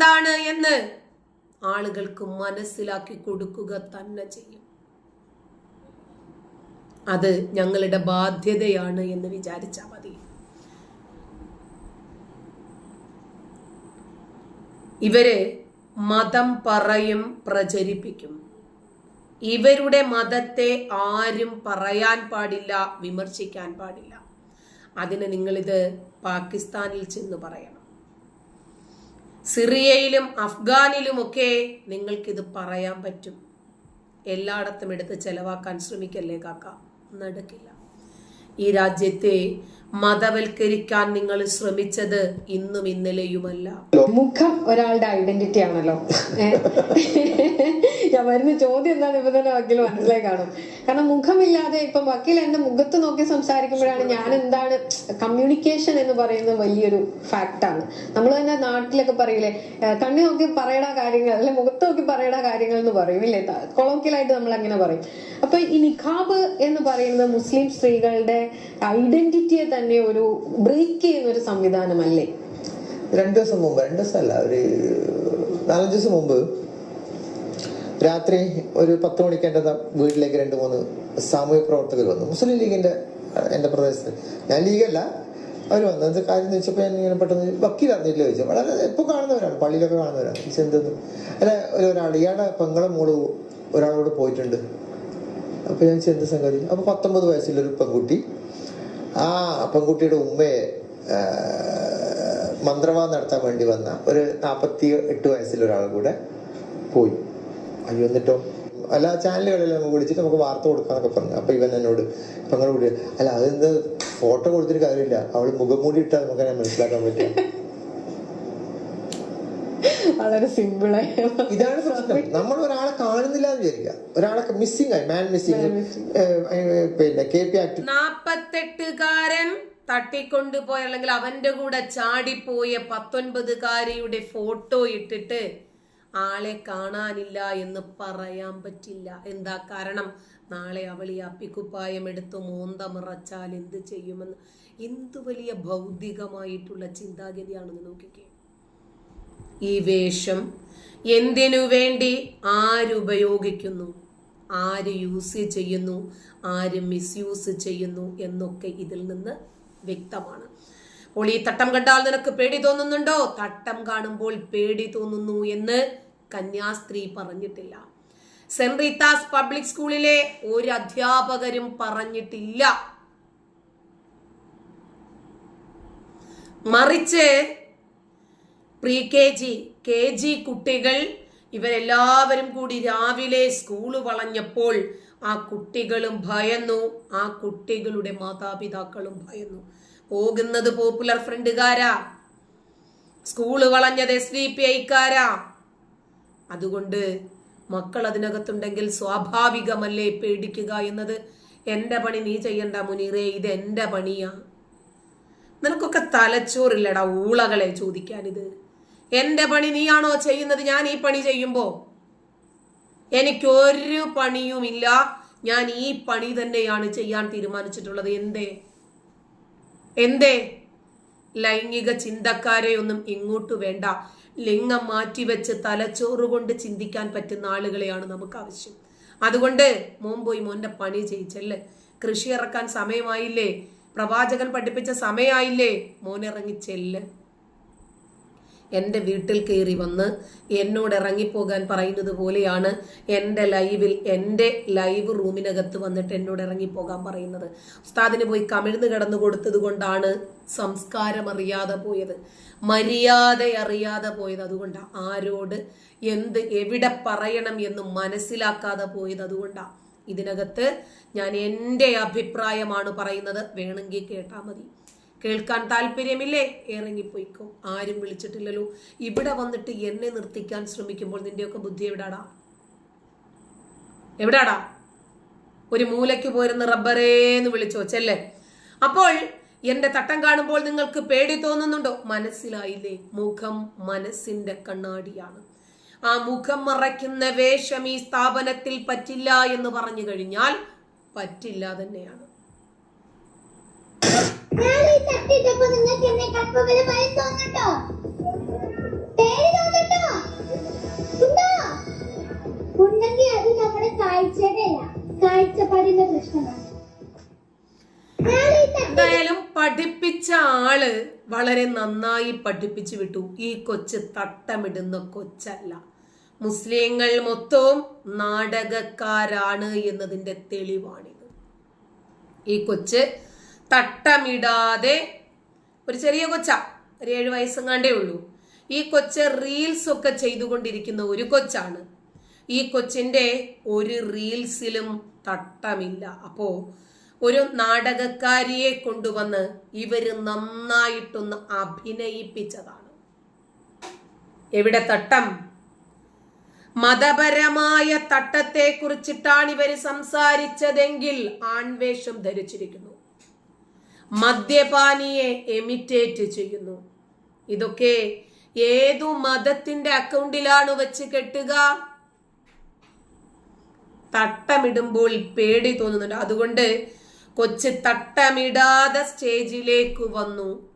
എന്താണ് എന്ന് ആളുകൾക്ക് മനസ്സിലാക്കി കൊടുക്കുക തന്നെ ചെയ്യും. അത് ഞങ്ങളുടെ ബാധ്യതയാണ് എന്ന് വിചാരിച്ചാൽ മതി. ഇവർ മതം പറയും പ്രചരിപ്പിക്കും. ഇവരുടെ മതത്തെ ആരും പറയാൻ പാടില്ല വിമർശിക്കാൻ പാടില്ല. അതിന് നിങ്ങളിത് പാകിസ്ഥാനിൽ ചെന്ന് പറയണം. സിറിയയിലും അഫ്ഗാനിലുമൊക്കെ നിങ്ങൾക്കിത് പറയാൻ പറ്റും. എല്ലായിടത്തും എടുത്ത് ചെലവാക്കാൻ ശ്രമിക്കല്ലേ കാക്ക? നടക്കില്ല ഈ രാജ്യത്തെ മതവൽക്കരിക്കാൻ നിങ്ങൾ ശ്രമിച്ചത് ഇന്നും ഇന്നലെയുമല്ല. മുഖം ഒരാളുടെ ഐഡന്റിറ്റി ആണല്ലോ. ഞാൻ വരുന്ന ചോദ്യം എന്താണ് ഇപ്പൊ തന്നെ വക്കീൽ മനസ്സിലായി കാണും. കാരണം മുഖമില്ലാതെ ഇപ്പൊ വക്കീൽ എന്റെ മുഖത്ത് നോക്കി സംസാരിക്കുമ്പോഴാണ് ഞാൻ എന്താണ് കമ്മ്യൂണിക്കേഷൻ എന്ന് പറയുന്ന വലിയൊരു ഫാക്ടാണ് നമ്മൾ തന്നെ നാട്ടിലൊക്കെ പറയില്ലേ കണ്ണി നോക്കി പറയടാ കാര്യങ്ങൾ അല്ലെ മുഖത്ത് നോക്കി പറയടാ കാര്യങ്ങൾ എന്ന് പറയും ഇല്ലേ? കൊളോക്കിയലായിട്ട് നമ്മൾ അങ്ങനെ പറയും. അപ്പൊ ഈ നിഖാബ് എന്ന് പറയുന്നത് മുസ്ലിം സ്ത്രീകളുടെ ഐഡന്റിറ്റിയെ തന്നെ ഒരു ബ്രേക്ക് ചെയ്യുന്ന ഒരു സംവിധാനമല്ലേ? രണ്ടു ദിവസം മുമ്പ് രണ്ടു ദിവസമല്ല ഒരു നാലഞ്ച് ദിവസം മുമ്പ് രാത്രി ഒരു പത്ത് മണിക്ക് എന്റെ വീട്ടിലേക്ക് രണ്ട് മൂന്ന് സാമൂഹ്യ പ്രവർത്തകർ വന്നു. മുസ്ലിം ലീഗിന്റെ അഹ്, എന്റെ പ്രദേശത്ത്. ഞാൻ ലീഗല്ല. അവർ വന്നു. എന്താ കാര്യം എന്ന് വെച്ചപ്പോൾ ഞാൻ ഇങ്ങനെ പെട്ടെന്ന് വക്കീൽ അറിഞ്ഞില്ല ചോദിച്ചു. വളരെ എപ്പോൾ കാണുന്നവരാണ് പള്ളിയിലൊക്കെ കാണുന്നവരാണ്. എന്തെന്ന്? അല്ല ഒരു ഒരാൾ ഇയാളുടെ പെങ്ങളെ മോൾ ഒരാളോട് പോയിട്ടുണ്ട്. അപ്പൊ ഞാൻ ചെന്ന സംഗതി അപ്പൊ പത്തൊമ്പത് വയസ്സിലൊരു പെൺകുട്ടി. ആ പെൺകുട്ടിയുടെ ഉമ്മയെ മന്ത്രവാദം നടത്താൻ വേണ്ടി വന്ന ഒരു നാപ്പത്തി എട്ട് വയസ്സുള്ള ഒരാൾ കൂടെ പോയി. അയ്യോ എന്നിട്ടോ? അല്ല ചാനലുകളിൽ നമുക്ക് വിളിച്ചിട്ട് നമുക്ക് വാർത്ത കൊടുക്കാന്നൊക്കെ പറഞ്ഞു. അപ്പൊ ഇവൻ എന്നോട് പെങ്ങളെ കൂടി അല്ല അതെന്ത്? ഫോട്ടോ കൊടുത്തിട്ട് കാര്യമില്ല. അവൾ മുഖം മൂടി ഇട്ടാൽ നമുക്ക് അങ്ങനെ മനസ്സിലാക്കാൻ പറ്റും വളരെ സിമ്പിളായി ഇതാണ് പ്രശ്നം നമ്മൾ ഒരാളെ കാണുന്നില്ല എന്ന് വിചാരിക്കുക. ഒരാളെ മിസ്സിംഗ് ആയി. മാൻ മിസ്സിംഗ് പിന്നെ കെ പി ആക്ട് നാപ്പത്തെട്ടുകാരൻ തട്ടിക്കൊണ്ടുപോയ അല്ലെങ്കിൽ അവന്റെ കൂടെ ചാടിപ്പോയ പത്തൊൻപതുകാരിയുടെ ഫോട്ടോ ഇട്ടിട്ട് ആളെ കാണാനില്ല എന്ന് പറയാൻ പറ്റില്ല. എന്താ കാരണം? നാളെ അവൾ ഈ അപ്പിക്കുപ്പായം എടുത്ത് മോന്ത മിറച്ചാൽ എന്ത് ചെയ്യുമെന്ന്? എന്ത് വലിയ ഭൗതികമായിട്ടുള്ള ചിന്താഗതിയാണെന്ന് നോക്കിക്കേ. ഈ വേഷം എന്തിനു വേണ്ടി ആരുപയോഗിക്കുന്നു ആര് യൂസ് ചെയ്യുന്നു? ആര് മിസ്യൂസ് ചെയ്യുന്നു? എന്നൊക്കെ ഇതിൽ നിന്ന് വ്യക്തമാണ്. അപ്പോൾ ഈ തട്ടം കണ്ടാൽ നിനക്ക് പേടി തോന്നുന്നുണ്ടോ? തട്ടം കാണുമ്പോൾ പേടി തോന്നുന്നു എന്ന് കന്യാസ്ത്രീ പറഞ്ഞിട്ടില്ല. സെന്റ് റീത്താസ് പബ്ലിക് സ്കൂളിലെ ഒരു അധ്യാപകരും പറഞ്ഞിട്ടില്ല. മറിച്ച് pre K G K G കുട്ടികൾ ഇവരെല്ലാവരും കൂടി രാവിലെ സ്കൂൾ വളഞ്ഞപ്പോൾ ആ കുട്ടികളും ഭയന്നു. ആ കുട്ടികളുടെ മാതാപിതാക്കളും ഭയന്നു. പോകുന്നത് പോപ്പുലർ ഫ്രണ്ടുകാരാ. സ്കൂൾ വളഞ്ഞത് എസ് ഡി പി ഐക്കാരാ. അതുകൊണ്ട് മക്കൾ അതിനകത്തുണ്ടെങ്കിൽ സ്വാഭാവികമല്ലേ പേടിക്കുക എന്നത്? എന്റെ പണി നീ ചെയ്യണ്ട മുനീറേ ഇത് എന്റെ പണിയാ. നിനക്കൊക്കെ തലച്ചോറില്ലടാ ഊളകളെ ചോദിക്കാനിത്. എന്റെ പണി നീയാണോ ചെയ്യുന്നത്? ഞാൻ ഈ പണി ചെയ്യുമ്പോ എനിക്കൊരു പണിയുമില്ല. ഞാൻ ഈ പണി തന്നെയാണ് ചെയ്യാൻ തീരുമാനിച്ചിട്ടുള്ളത്. എന്തേ? എന്തേ? ലൈംഗിക ചിന്തക്കാരെ ഒന്നും ഇങ്ങോട്ട് വേണ്ട. ലിംഗം മാറ്റിവെച്ച് തലച്ചോറ് കൊണ്ട് ചിന്തിക്കാൻ പറ്റുന്ന ആളുകളെയാണ് നമുക്ക് ആവശ്യം അതുകൊണ്ട് മോൻ പോയി മോന്റെ പണി ചെയ്യിച്ചല്ലേ? കൃഷി ഇറക്കാൻ സമയമായില്ലേ? പ്രവാചകൻ പഠിപ്പിച്ച സമയമായില്ലേ? മോനിറങ്ങി ചെല്ല് എന്റെ വീട്ടിൽ കയറി വന്ന് എന്നോട് ഇറങ്ങിപ്പോകാൻ പറയുന്നത് പോലെയാണ് എന്റെ ലൈവിൽ എന്റെ ലൈവ് റൂമിനകത്ത് വന്നിട്ട് എന്നോട് ഇറങ്ങിപ്പോകാൻ പറയുന്നത്. ഉസ്താദിന് പോയി കമിഴ്ന്ന് കിടന്നു കൊടുത്തത് കൊണ്ടാണ് സംസ്കാരം അറിയാതെ പോയത്. മര്യാദ അറിയാതെ പോയത് അതുകൊണ്ടാണ് ആരോട് എന്ത് എവിടെ പറയണം എന്ന് മനസ്സിലാക്കാതെ പോയത് അതുകൊണ്ടാണ് ഇതിനകത്ത് ഞാൻ എന്റെ അഭിപ്രായമാണ് പറയുന്നത്. വേണമെങ്കിൽ കേട്ടാൽ മതി. കേൾക്കാൻ താല്പര്യമില്ലേ? ഇറങ്ങിപ്പോയിക്കോ. ആരും വിളിച്ചിട്ടില്ലല്ലോ. ഇവിടെ വന്നിട്ട് എന്നെ നിർത്തിക്കാൻ ശ്രമിക്കുമ്പോൾ നിന്റെയൊക്കെ ബുദ്ധി എവിടാടാ? എവിടാടാ? ഒരു മൂലയ്ക്ക് പോരുന്ന റബ്ബറേന്ന് വിളിച്ചോ ചെല്ലേ അപ്പോൾ എന്റെ തട്ടം കാണുമ്പോൾ നിങ്ങൾക്ക് പേടി തോന്നുന്നുണ്ടോ? മനസ്സിലായില്ലേ? മുഖം മനസ്സിന്റെ കണ്ണാടിയാണ്. ആ മുഖം മറയ്ക്കുന്ന വേഷം ഈ സ്ഥാപനത്തിൽ പറ്റില്ല എന്ന് പറഞ്ഞു കഴിഞ്ഞാൽ പറ്റില്ല തന്നെയാണ്. നിങ്ങൾക്ക് എന്നെ കൺമുകൾ ഭയം തോന്നട്ടോ. പേര് തോന്നട്ടോ. ഉണ്ടോ? ഉണ്ടെങ്കിൽ അത് നമ്മുടെ കാഴ്ചയുടെ അല്ല കാഴ്ചപ്പാടിന്റെ പ്രശ്നമാണ്. എന്തായാലും പഠിപ്പിച്ച ആൾ വളരെ നന്നായി പഠിപ്പിച്ചു വിട്ടു. ഈ കൊച്ച് തട്ടമിടുന്ന കൊച്ചല്ല. മുസ്ലിങ്ങൾ മൊത്തവും നാടകക്കാരാണ് എന്നതിന്റെ തെളിവാണിത്. ഈ കൊച്ച് തട്ടമിടാതെ ഒരു ചെറിയ കൊച്ച ഒരു ഏഴ് വയസ്സെങ്ങാണ്ടേ ഉള്ളൂ. ഈ കൊച്ച് റീൽസ് ഒക്കെ ചെയ്തുകൊണ്ടിരിക്കുന്ന ഒരു കൊച്ചാണ്. ഈ കൊച്ചിന്റെ ഒരു റീൽസിലും തട്ടമില്ല. അപ്പോ ഒരു നാടകക്കാരിയെ കൊണ്ടുവന്ന് ഇവർ നന്നായിട്ടൊന്ന് അഭിനയിപ്പിച്ചതാണ്. എവിടെ തട്ടം? മതപരമായ തട്ടത്തെ കുറിച്ചിട്ടാണ് ഇവർ സംസാരിച്ചതെങ്കിൽ ആൺവേഷം ധരിച്ചിരിക്കുന്നു. മദ്യപാനിയെ എമിറ്റേറ്റ് ചെയ്യുന്നു. ഇതൊക്കെ ഏതു മതത്തിന്റെ അക്കൗണ്ടിലാണ് വെച്ച് കെട്ടുക? തട്ടമിടുമ്പോൾ പേടി തോന്നുന്നുണ്ട്. അതുകൊണ്ട് കൊച്ച് തട്ടമിടാതെ സ്റ്റേജിലേക്ക് വന്നു.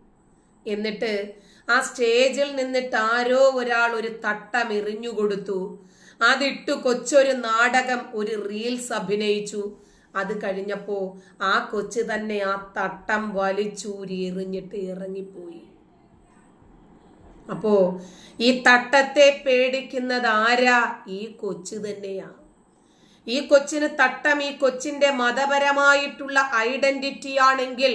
എന്നിട്ട് ആ സ്റ്റേജിൽ നിന്നിട്ട് ആരോ ഒരാൾ ഒരു തട്ടം എറിഞ്ഞു കൊടുത്തു. അതിട്ടു കൊച്ചൊരു നാടകം ഒരു റീൽസ് അഭിനയിച്ചു. അത് കഴിഞ്ഞപ്പോ ആ കൊച്ചു തന്നെ ആ തട്ടം വലിച്ചൂരി എറിഞ്ഞിട്ട് ഇറങ്ങിപ്പോയി. അപ്പോ ഈ തട്ടത്തെ പേടിക്കുന്നത് ആരാ? ഈ കൊച്ചു തന്നെയാ. ഈ കൊച്ചിന് തട്ടം ഈ കൊച്ചിന്റെ മതപരമായിട്ടുള്ള ഐഡന്റിറ്റി ആണെങ്കിൽ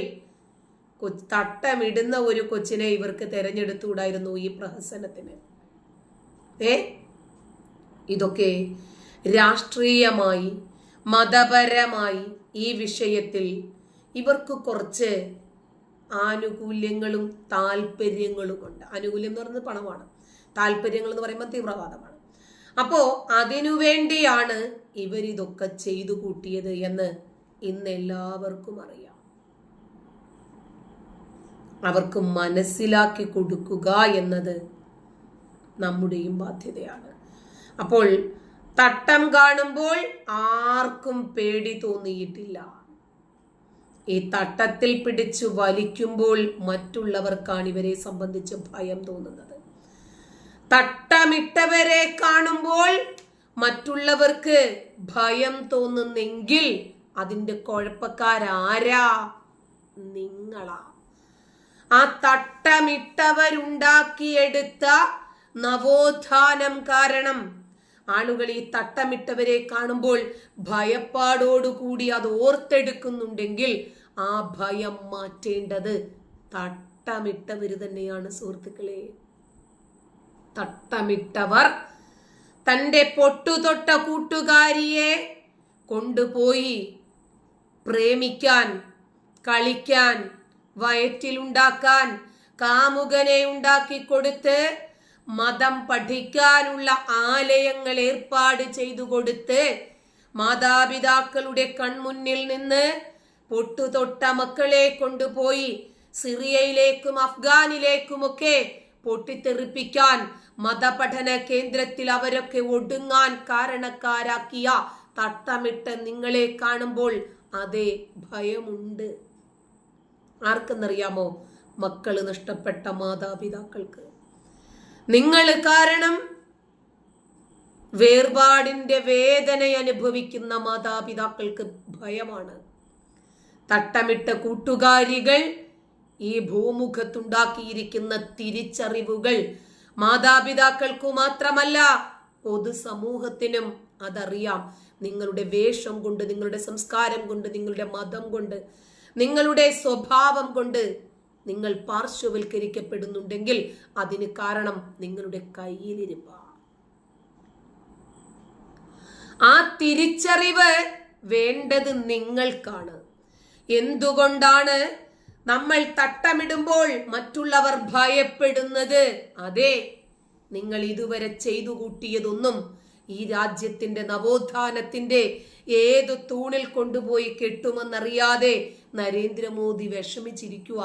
തട്ടമിടുന്ന ഒരു കൊച്ചിനെ ഇവർക്ക് തെരഞ്ഞെടുത്തുകൂടായിരുന്നു ഈ പ്രഹസനത്തിന്. ഏ? ഇതൊക്കെ രാഷ്ട്രീയമായി മതപരമായി ഈ വിഷയത്തിൽ ഇവർക്ക് കുറച്ച് ആനുകൂല്യങ്ങളും താല്പര്യങ്ങളും ഉണ്ട് ആനുകൂല്യം എന്ന് പറയുന്നത് പണമാണ്. താല്പര്യങ്ങൾ എന്ന് പറയുമ്പോൾ തീവ്രവാദമാണ്. അപ്പോ അതിനുവേണ്ടിയാണ് ഇവരിതൊക്കെ ചെയ്തു കൂട്ടിയത് എന്ന് ഇന്ന് എല്ലാവർക്കും അറിയാം. അവർക്ക് മനസ്സിലാക്കി കൊടുക്കുക എന്നത് നമ്മുടെയും ബാധ്യതയാണ്. അപ്പോൾ തട്ടം കാണുമ്പോൾ ആർക്കും പേടി തോന്നിയിട്ടില്ല. ഈ തട്ടത്തിൽ പിടിച്ചു വലിക്കുമ്പോൾ മറ്റുള്ളവർക്കാണ് ഇവരെ സംബന്ധിച്ച് ഭയം തോന്നുന്നത്. തട്ടമിട്ടവരെ കാണുമ്പോൾ മറ്റുള്ളവർക്ക് ഭയം തോന്നുന്നെങ്കിൽ അതിന്റെ കുഴപ്പക്കാരാരാ? നിങ്ങളാ. ആ തട്ടമിട്ടവരുണ്ടാക്കിയെടുത്ത നവോത്ഥാനം കാരണം ആളുകൾ ഈ തട്ടമിട്ടവരെ കാണുമ്പോൾ ഭയപ്പാടോടുകൂടി അത് ഓർത്തെടുക്കുന്നുണ്ടെങ്കിൽ ആ ഭയം മാറ്റേണ്ടത് തട്ടമിട്ടവർ തന്നെയാണ് സുഹൃത്തുക്കളെ. തട്ടമിട്ടവർ തന്റെ പൊട്ടുതൊട്ട കൂട്ടുകാരിയെ കൊണ്ടുപോയി പ്രേമിക്കാൻ കളിക്കാൻ വയറ്റിലുണ്ടാക്കാൻ കാമുകനെ ഉണ്ടാക്കി കൊടുത്ത് മതം പഠിക്കാനുള്ള ആലയങ്ങൾ ഏർപ്പാട് ചെയ്തു കൊടുത്ത് മാതാപിതാക്കളുടെ കൺമുന്നിൽ നിന്ന് പൊട്ടുതൊട്ട മക്കളെ കൊണ്ടുപോയി സിറിയയിലേക്കും അഫ്ഗാനിലേക്കുമൊക്കെ പൊട്ടിത്തെറിപ്പിക്കാൻ മതപഠന കേന്ദ്രത്തിൽ അവരൊക്കെ ഒടുങ്ങാൻ കാരണക്കാരാക്കിയ തട്ടമിട്ട് നിങ്ങളെ കാണുമ്പോൾ അതേ ഭയമുണ്ട്. ആർക്കെന്നറിയാമോ? മക്കൾ നഷ്ടപ്പെട്ട മാതാപിതാക്കൾക്ക്. നിങ്ങൾ കാരണം വേർപാടിന്റെ വേദന അനുഭവിക്കുന്ന മാതാപിതാക്കൾക്ക് ഭയമാണ്. തട്ടമിട്ട കൂട്ടുകാരികൾ ഈ ഭൂമുഖത്തുണ്ടാക്കിയിരിക്കുന്ന തിരിച്ചറിവുകൾ മാതാപിതാക്കൾക്കു മാത്രമല്ല പൊതുസമൂഹത്തിനും അതറിയാം. നിങ്ങളുടെ വേഷം കൊണ്ട് നിങ്ങളുടെ സംസ്കാരം കൊണ്ട് നിങ്ങളുടെ മതം കൊണ്ട് നിങ്ങളുടെ സ്വഭാവം കൊണ്ട് നിങ്ങൾ പാർശ്വവൽക്കരിക്കപ്പെടുന്നുണ്ടെങ്കിൽ അതിന് കാരണം നിങ്ങളുടെ കയ്യിലിരുപ്പ. ആ തിരിച്ചറിവ് വേണ്ടത് നിങ്ങൾക്കാണ്. എന്തുകൊണ്ടാണ് നമ്മൾ തട്ടമിടുമ്പോൾ മറ്റുള്ളവർ ഭയപ്പെടുന്നത്? അതെ നിങ്ങൾ ഇതുവരെ ചെയ്തു കൂട്ടിയതൊന്നും ഈ രാജ്യത്തിന്റെ നവോത്ഥാനത്തിന്റെ ഏത് തൂണിൽ കൊണ്ടുപോയി കെട്ടുമെന്നറിയാതെ നരേന്ദ്രമോദി വിഷമിച്ചിരിക്കുക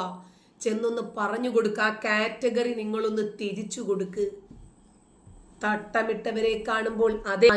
ചെന്നൊന്ന് പറഞ്ഞു കൊടുക്ക. ആ കാറ്റഗറി നിങ്ങളൊന്ന് തിരിച്ചു കൊടുക്ക്. തട്ടമിട്ടവരെ കാണുമ്പോൾ അതേ